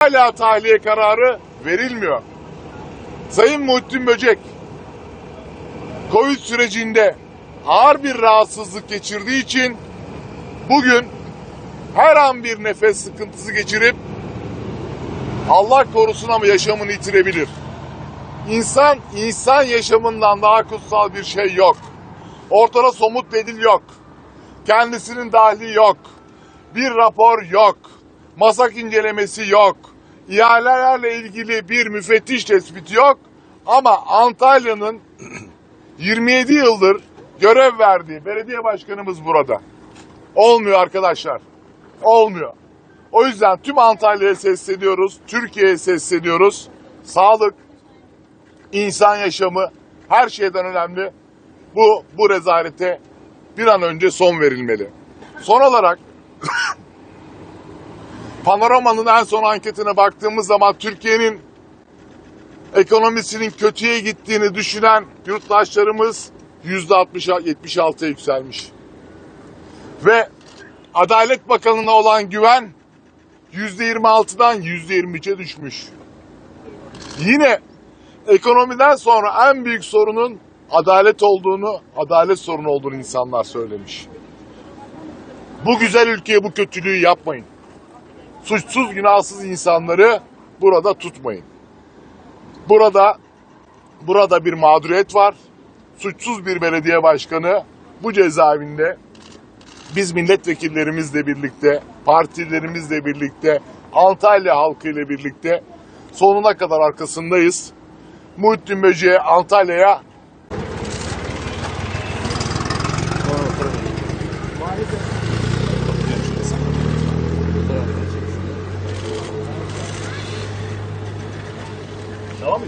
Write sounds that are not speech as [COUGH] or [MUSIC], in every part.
hala tahliye kararı verilmiyor. Sayın Muhittin Böcek, Covid sürecinde ağır bir rahatsızlık geçirdiği için bugün her an bir nefes sıkıntısı geçirip Allah korusun ama yaşamını yitirebilir. İnsan, insan yaşamından daha kutsal bir şey yok. Ortada somut delil yok. Kendisinin dahli yok. Bir rapor yok. Masak incelemesi yok. İhalelerle ilgili bir müfettiş tespiti yok. Ama Antalya'nın [CLEARS THROAT] 27 yıldır görev verdiği belediye başkanımız burada. Olmuyor arkadaşlar. Olmuyor. O yüzden tüm Antalya'ya sesleniyoruz. Türkiye'ye sesleniyoruz. Sağlık, insan yaşamı her şeyden önemli. Bu, bu rezalete bir an önce son verilmeli. Son olarak Panorama'nın en son anketine baktığımız zaman Türkiye'nin ekonomisinin kötüye gittiğini düşünen yurttaşlarımız %60-76'ya yükselmiş. Ve Adalet Bakanı'na olan güven %26'dan %23'e düşmüş. Yine ekonomiden sonra en büyük sorunun adalet olduğunu, adalet sorunu olduğunu insanlar söylemiş. Bu güzel ülkeye bu kötülüğü yapmayın. Suçsuz günahsız insanları burada tutmayın. Burada burada bir mağduriyet var. Suçsuz bir belediye başkanı bu cezaevinde biz milletvekillerimizle birlikte, partilerimizle birlikte, Antalya halkıyla birlikte sonuna kadar arkasındayız. Muhittin Böceği Antalya'ya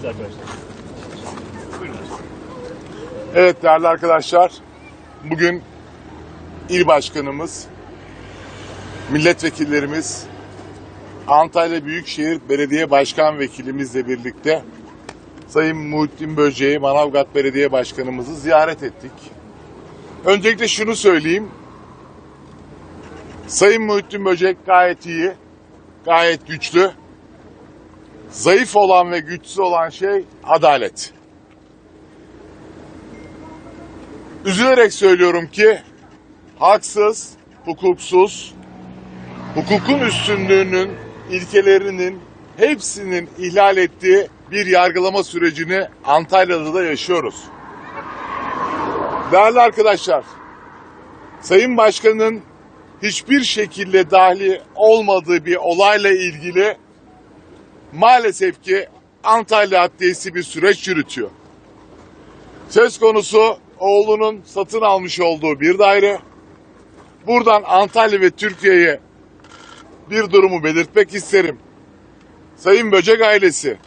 Mıyız arkadaşlar? Evet değerli arkadaşlar, bugün il başkanımız, milletvekillerimiz, Antalya Büyükşehir Belediye Başkan Vekilimizle birlikte Sayın Muhittin Böceği, Manavgat Belediye Başkanımızı ziyaret ettik. Öncelikle şunu söyleyeyim. Sayın Muhittin Böcek gayet iyi, gayet güçlü. Zayıf olan ve güçsüz olan şey adalet. Üzülerek söylüyorum ki haksız, hukuksuz, hukukun üstünlüğünün ilkelerinin hepsinin ihlal ettiği bir yargılama sürecini Antalya'da da yaşıyoruz. Değerli arkadaşlar, Sayın Başkan'ın hiçbir şekilde dahli olmadığı bir olayla ilgili maalesef ki Antalya Adliyesi bir süreç yürütüyor. Söz konusu oğlunun satın almış olduğu bir daire. Buradan Antalya ve Türkiye'ye bir durumu belirtmek isterim. Sayın Böcek ailesi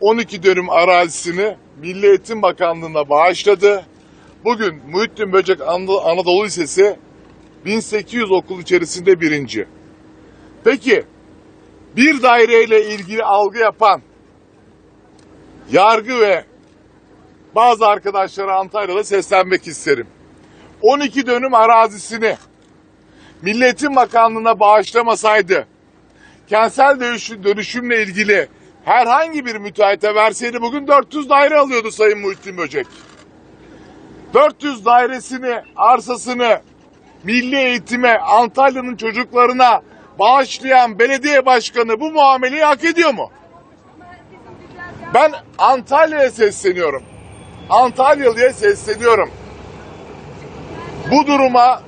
12 dönüm arazisini Milli Eğitim Bakanlığı'na bağışladı. Bugün Muhittin Böcek Anadolu Lisesi 1800 okul içerisinde birinci. Peki bir daireyle ilgili algı yapan yargı ve bazı arkadaşlara Antalya'da seslenmek isterim. 12 dönüm arazisini Milletin Bakanlığı'na bağışlamasaydı, kentsel dönüşüm, dönüşümle ilgili herhangi bir müteahhite verseydi bugün 400 daire alıyordu Sayın Muhittin Böcek. 400 dairesini, arsasını milli eğitime, Antalya'nın çocuklarına bağışlayan belediye başkanı bu muameleyi hak ediyor mu? Ben Antalya'ya sesleniyorum. Antalyalı'ya sesleniyorum. Bu duruma,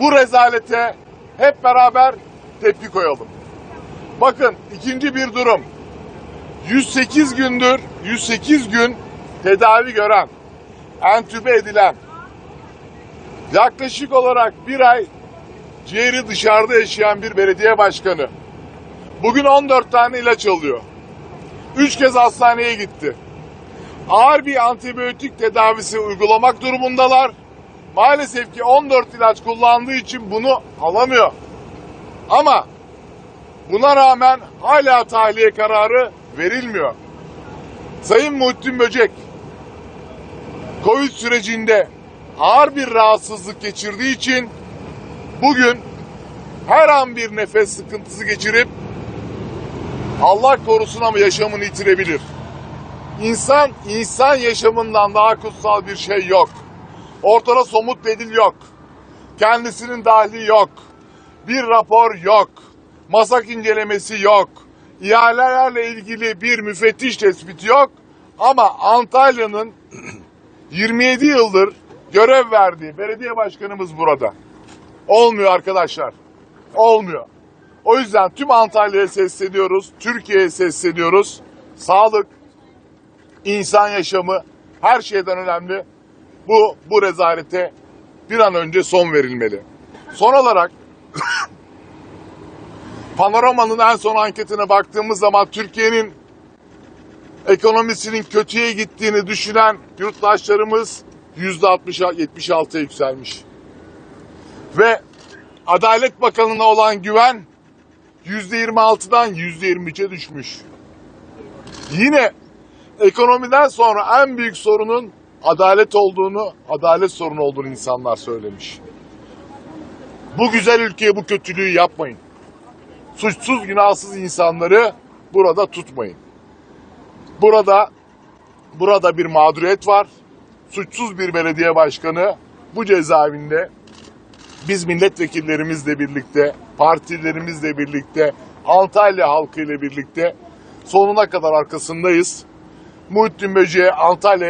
bu rezalete hep beraber tepki koyalım. Bakın ikinci bir durum. 108 gündür, 108 gün tedavi gören, entübe edilen, yaklaşık olarak bir ay ciğeri dışarıda yaşayan bir belediye başkanı. Bugün 14 tane ilaç alıyor. 3 kez hastaneye gitti. Ağır bir antibiyotik tedavisi uygulamak durumundalar. Maalesef ki 14 ilaç kullandığı için bunu alamıyor. Ama buna rağmen hala tahliye kararı verilmiyor. Sayın Muhittin Böcek, Covid sürecinde ağır bir rahatsızlık geçirdiği için bugün her an bir nefes sıkıntısı geçirip Allah korusun ama yaşamını yitirebilir. İnsan, insan yaşamından daha kutsal bir şey yok. Ortada somut delil yok. Kendisinin dahli yok. Bir rapor yok. Masak incelemesi yok. İhalelerle ilgili bir müfettiş tespiti yok. Ama Antalya'nın [CLEARS THROAT] 27 yıldır görev verdiği belediye başkanımız burada. Olmuyor arkadaşlar. Olmuyor. O yüzden tüm Antalya'ya sesleniyoruz. Türkiye'ye sesleniyoruz. Sağlık, insan yaşamı her şeyden önemli. Bu, bu rezalete bir an önce son verilmeli. Son olarak [COUGHS] Panorama'nın en son anketine baktığımız zaman Türkiye'nin ekonomisinin kötüye gittiğini düşünen yurttaşlarımız %60-76'ya yükselmiş. Ve Adalet Bakanı'na olan güven %26'dan %23'e düşmüş. Yine ekonomiden sonra en büyük sorunun adalet olduğunu, adalet sorunu olduğunu insanlar söylemiş. Bu güzel ülkeye bu kötülüğü yapmayın. Suçsuz günahsız insanları burada tutmayın. Burada burada bir mağduriyet var. Suçsuz bir belediye başkanı bu cezaevinde biz milletvekillerimizle birlikte, partilerimizle birlikte, Antalya halkıyla birlikte sonuna kadar arkasındayız. Muhittin Böceğe Antalya